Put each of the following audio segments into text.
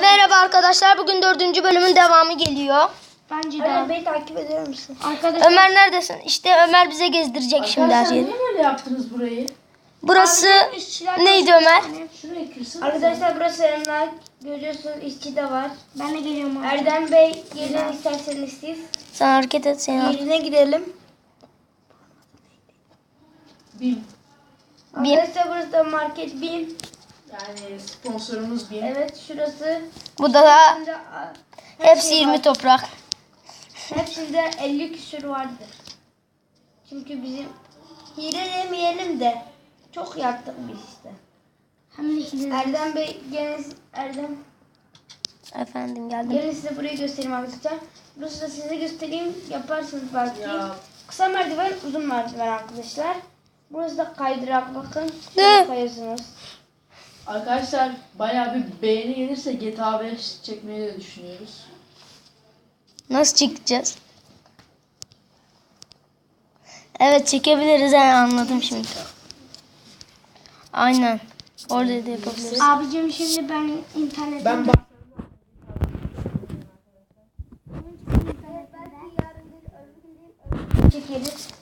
Merhaba arkadaşlar. Bugün dördüncü bölümün devamı geliyor. Bence de. Ömer Bey takip eder misin? Arkadaşlar Ömer neredesin? İşte Ömer bize gezdirecek şimdi her Arkadaşlar yeri. niye böyle yaptınız burayı? Burası işçiler neydi Ömer? Arkadaşlar burası emlak. Görüyorsunuz işçi de var. ben de geliyorum abi. Erdem Bey gelin isterseniz siz. Sen hareket et seni. al. Yerine gidelim. BİM. Bim. Arkadaşlar burası da market BİM. Yani sponsorumuz BİM. Evet şurası. Bu da a, hepsi şey 20 var. toprak. Hepsinde 50 küsür vardır. Çünkü bizim hile demeyelim de çok yaptık biz işte. Hem de Erdem Bey gelin Erdem Efendim geldim. gelin size burayı göstereyim arkadaşlar. Burası da size göstereyim yaparsınız belki. Ya. Kısa merdiven, uzun merdiven arkadaşlar. Burası da kaydırak bakın. Ne? Kayıyorsunuz. Arkadaşlar bayağı bir beğeni gelirse GTA 5 çekmeyi de düşünüyoruz. Nasıl çıkacağız? Evet çekebiliriz yani anladım şimdi. Aynen. Orada da yapabiliriz. abicim şimdi ben internetten Ben bak.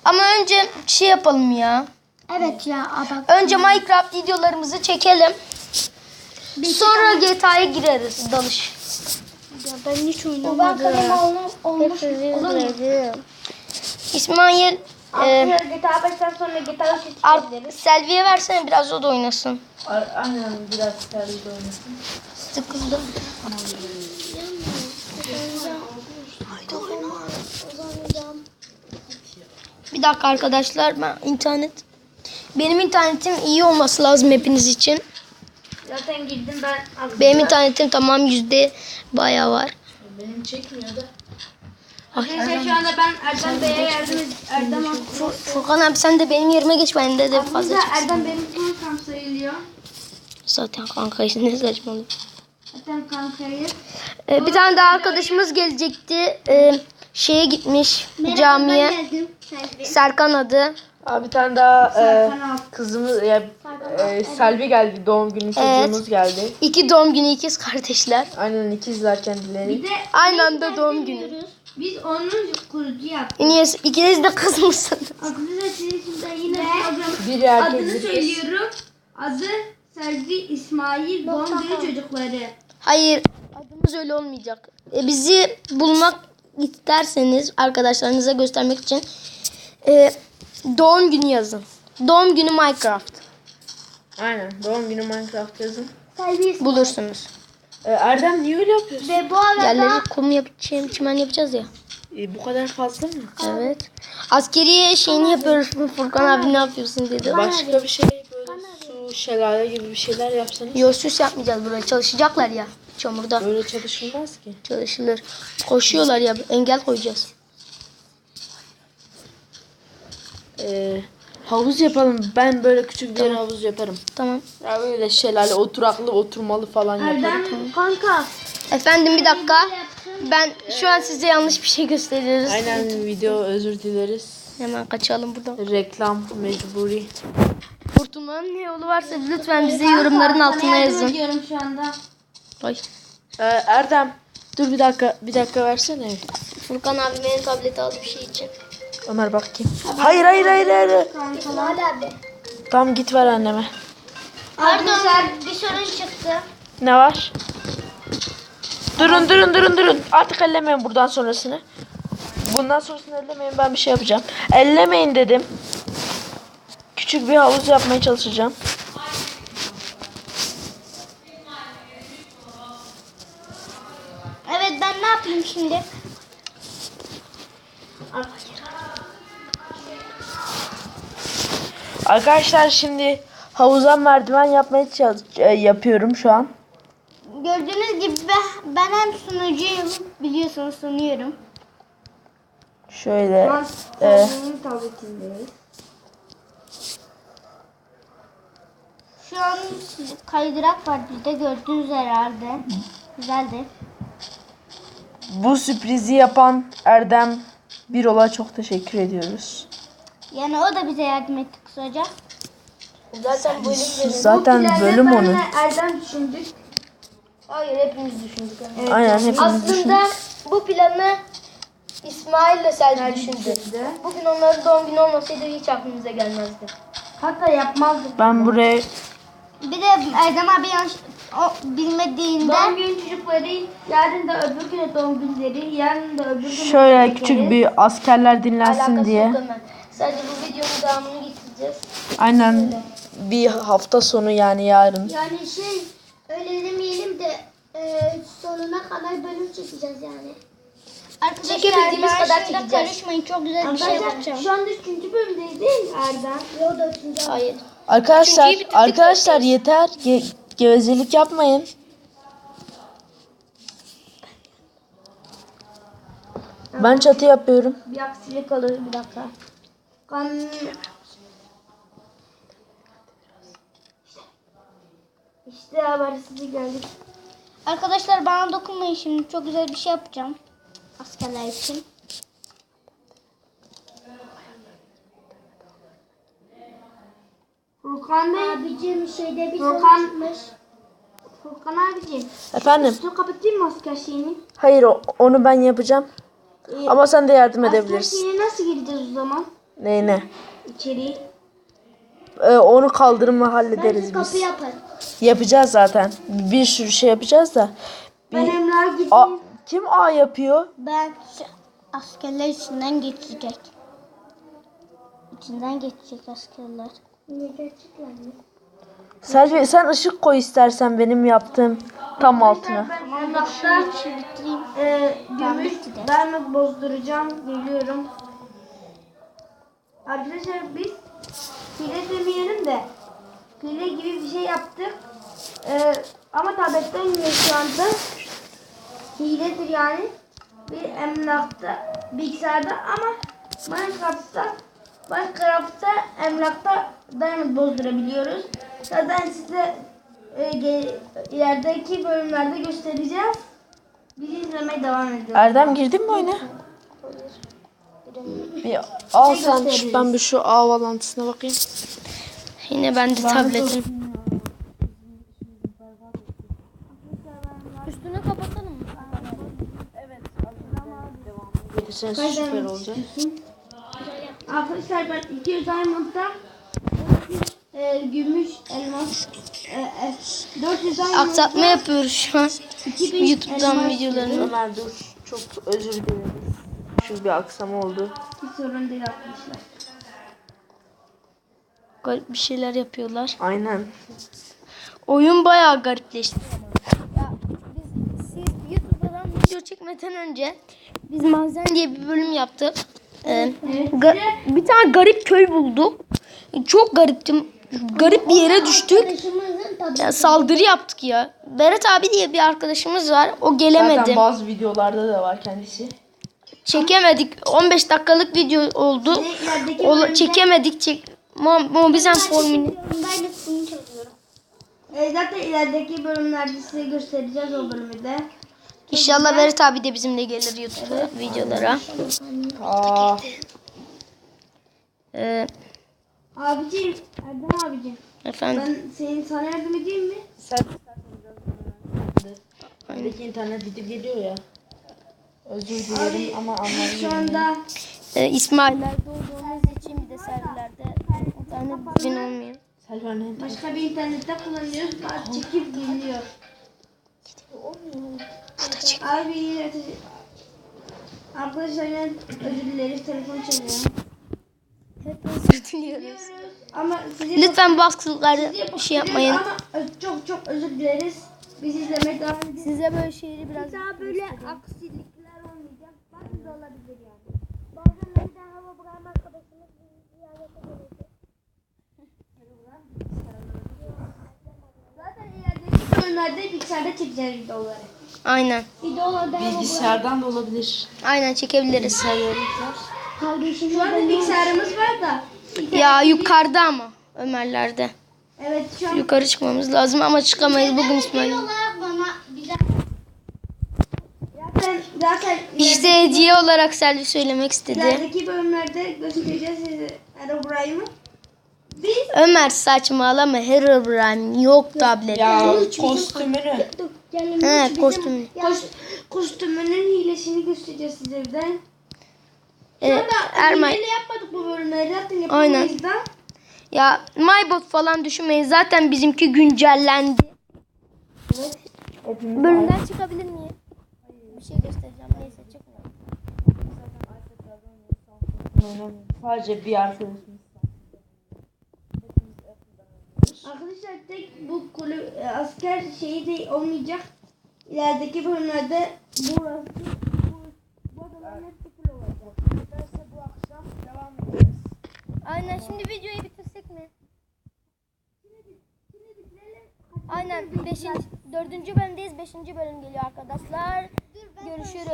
Ama önce şey yapalım ya. Evet ya bak. Önce Minecraft videolarımızı çekelim. Sonra GTA'ya gireriz dalış. Ya ben hiç Ben oynamadım. kalem olmuş. olmuş. İsmail e, GTA 5'ten sonra GTA 3'e Ar- çıkabiliriz. Selvi'ye versene biraz o da oynasın. a- aynen biraz servis oynasın. Sıkıldım. Bir dakika arkadaşlar ben internet benim internetim iyi olması lazım hepiniz için. Zaten girdim ben. Benim internetim tamam yüzde bayağı var. Benim çekmiyor da. Arkadaşlar şu anda ben Erdem Bey'e yardım Erdem Fur- Furkan abi sen de benim yerime geç bende de fazla Arkadaşlar çıksın. Erdem benim kankam sayılıyor. Zaten kanka işte ne saçmalık. Zaten kankayı. Ee, bir tane daha arkadaşımız gelecekti. Ee, şeye gitmiş camiye. geldim. Serkan adı. Abi bir tane daha Al. kızımız ya e, Selvi geldi doğum günü çocuğumuz geldi. İki doğum günü ikiz kardeşler. Aynen ikizler kendileri. Bir de Aynı anda doğum günü. biz onun kurucu yaptık. Niye ikiniz de kız mısınız? Arkadaşlar sizin için de yine Bir erkek adını bir kız. söylüyorum. Adı Sergi İsmail doğum günü çocukları. Hayır adımız öyle olmayacak. Ee, bizi bulmak isterseniz arkadaşlarınıza göstermek için e, doğum günü yazın. Doğum günü Minecraft Aynen doğum günü Minecraft yazın. bulursunuz. E, Erdem niye öyle yapıyorsun? Ve bu arada Yerleri kum yapacağım, çimen yapacağız ya. E, bu kadar fazla mı? Evet. Askeri şeyini yapıyoruz. Furkan abi ne yapıyorsun dedi. Başka bir şey böyle su, şelale gibi bir şeyler yapsanız. Yok süs yapmayacağız buraya. Çalışacaklar ya. Çamurda Böyle çalışılmaz ki. çalışılır. Koşuyorlar ya. Engel koyacağız. E, havuz yapalım. Ben böyle küçük bir yere havuz yaparım. Tamam. Ya böyle şelale oturaklı oturmalı falan yaparım. Erdem kanka. Efendim bir dakika. Ben şu an size yanlış bir şey gösteriyoruz. Aynen video özür dileriz. Hemen kaçalım buradan. Reklam mecburi. Kurtulmanın ne yolu varsa lütfen bize yorumların altına yazın. ediyorum şu anda. Ay. Ee, Erdem dur bir dakika bir dakika versene. Furkan abi benim tableti aldı bir şey için. Ömer bakayım. Hayır hayır hayır hayır. İsmail abi. Tamam git ver anneme. Arkadaşlar bir sorun çıktı. Ne var? Durun durun durun durun. Artık ellemeyin buradan sonrasını. Bundan sonrasını ellemeyin ben bir şey yapacağım. Ellemeyin dedim. Küçük bir havuz yapmaya çalışacağım. Evet ben ne yapayım şimdi? Arkadaşlar şimdi havuza merdiven yapmaya e, yapıyorum şu an. Gördüğünüz gibi ben, ben hem sunucuyum biliyorsunuz sunuyorum. Şöyle. Ben e. Şu an kaydırak var bizde gördüğünüz herhalde. Güzeldi. bu sürprizi yapan Erdem Birol'a çok teşekkür ediyoruz. Yani o da bize yardım etti kısaca. Zaten bölüm Zaten bölüm onun. Erdem düşündük. Hayır hepimiz düşündük. Evet. Aynen hepimiz Aslında düşündük. bu planı İsmail ile Selvi düşündü. Bugün onların doğum günü olmasaydı hiç aklımıza gelmezdi. Hatta yapmazdık. Ben buraya Bir de Erdem abi yanlış o bilmediğinde Doğum günü çocukları, yarın da öbür güne doğum günleri, yarın da öbür gün şöyle küçük bir askerler dinlensin Alakası diye. yok Ömer. Sadece bu videonun devamını getireceğiz. Aynen bir hafta sonu yani yarın. yani şey öyle demeyelim de e, sonuna kadar bölüm çekeceğiz yani. Arkadaşlar Çekebildiğimiz ben kadar şimdi çekeceğiz. karışmayın çok güzel bir şey yapacağım. şu anda 3. bölümdeyiz değil mi Erdem? Yo dördüncü. Hayır. Arkadaşlar Üçüncüyü bitirdik arkadaşlar yeter. Ge- gevezelik yapmayın. Ben çatı yapıyorum. Bir aksilik olur bir dakika. Kan... İşte habersizlik geldik. Arkadaşlar bana dokunmayın şimdi çok güzel bir şey yapacağım. Askerler için. Furkan Bey, Abicim şeyde bir Furkan- çıkmış. Furkan abicim. Efendim? Su kapatayım mı asker şeyini? Hayır o- onu ben yapacağım. Ama sen de yardım Asker edebilirsin. şeyine nasıl gireceğiz o zaman? Neyine? İçeri. Ee, onu kaldırımla hallederiz Bence kapı biz. yapın. Yapacağız zaten. Bir sürü şey yapacağız da. Ben Bir... Emrah'a gideyim. A, kim A yapıyor? Ben askerler içinden geçecek. İçinden geçecek askerler. Ne gerçekten mi? Selvi sen ışık koy istersen benim yaptığım tam altına. Ben Şimdi bitireyim. e, Tamam, gümüş bitti de. diamond bozduracağım. Geliyorum. Arkadaşlar biz hile demeyelim de hile gibi bir şey yaptık. E, ama tabletten yine şu anda hiledir yani. Bir emlakta bilgisayarda ama Minecraft'ta Minecraft'ta emlakta diamond bozdurabiliyoruz. Zaten size e, ilerideki bölümlerde göstereceğiz. Bizi izlemeye devam ediyor. Erdem girdin mi oyuna? Bir al sen ben bir şu A bağlantısına bakayım. Yine bende tabletim. Üstünü kapatalım mı? Gelirsen süper olacak. Arkadaşlar ben 200 diamond'da e, gümüş, elmas, e, e, 400 diamond'da Aksatma yapıyoruz şu an. 2000 YouTube'dan videolarını. Ömer dur. Çok özür dilerim. Şu bir aksama oldu. Hiç sorun değil arkadaşlar. Garip bir şeyler yapıyorlar. Aynen. Oyun bayağı garipleşti. Ya biz siz YouTube'dan video çekmeden önce biz Mazen diye bir bölüm yaptık. Ee, bir tane garip köy bulduk. Çok gariptim. Garip bir yere düştük. Ya saldırı yaptık ya. Berat abi diye bir arkadaşımız var. O gelemedi. Zaten bazı videolarda da var kendisi. Çekemedik. 15 dakikalık video oldu. Ola- çekemedik. Çek Mo- Mobizen formülü. Ben de bunu çözüyorum. e, zaten ilerideki bölümlerde size göstereceğiz o bölümü de. İnşallah Berat abi de bizimle gelir YouTube videolara. Aa, Ee, Abicim, Erdem abicim. efendim. Ben senin sana yardım edeyim mi? sen Bendeki internet gidip geliyor ya. Özür dilerim ama anlamıyorum. Şu anda Ee, İsmail'lerde olduğumuz için bir de servilerde internet düzgün olmuyor. Başka bir internette kullanıyoruz. Bak çekip geliyor. Abi yine Arkadaşlar yine özür dileriz telefon çalıyor. Özür diliyoruz. Ama sizi Lütfen sizi şey yapmayın. Ama çok çok özür dileriz. Bizi izlemeye devam. Size böyle şeyleri biraz Daha böyle aksilikler olmayacak. Bazı da olabilir yani. Bazen bir de hava bulan arkadaşımız bizi ziyarete gelecek. Zaten bölümlerde bilgisayarda çekeceğiz videoları. Aynen. Videolarda hava Bilgisayardan da olabilir. Aynen çekebiliriz. kardeşimiz Şu anda bilgisayarımız var da. Ya yukarıda ama Ömer'lerde. Evet şu an Yukarı çıkmamız lazım ama çıkamayız bugün İsmail. olarak bana bize zaten zaten İşte hediye olarak Selvi söylemek istedi. ilerideki bölümlerde göstereceğiz size Herobrine'ı. Biz Ömer saçmalama Herobrine yok tablet. Ya kostümünü. He bizim- kostüm. Koş, kostümünün hilesini göstereceğiz size bir de. Evet, Erman. Hileyle yapmadık bu bölümleri zaten Aynen. yapamayız da. Ya MyBot falan düşünmeyin. Zaten bizimki güncellendi. Bölümden çıkabilir miyim? Bir şey göstereceğim. Neyse çıkmıyor. Sadece bir arkadaşımız. Arkadaşlar tek bu kulüp e, asker şeyi de olmayacak. İlerideki bölümlerde burası bu, bu adaların hepsi full olacak. Neredeyse bu akşam devam edeceğiz. Aynen şimdi videoyu bitirsek mi? Aynen 5. 4. bölümdeyiz. 5. bölüm geliyor arkadaşlar. Görüşürüz.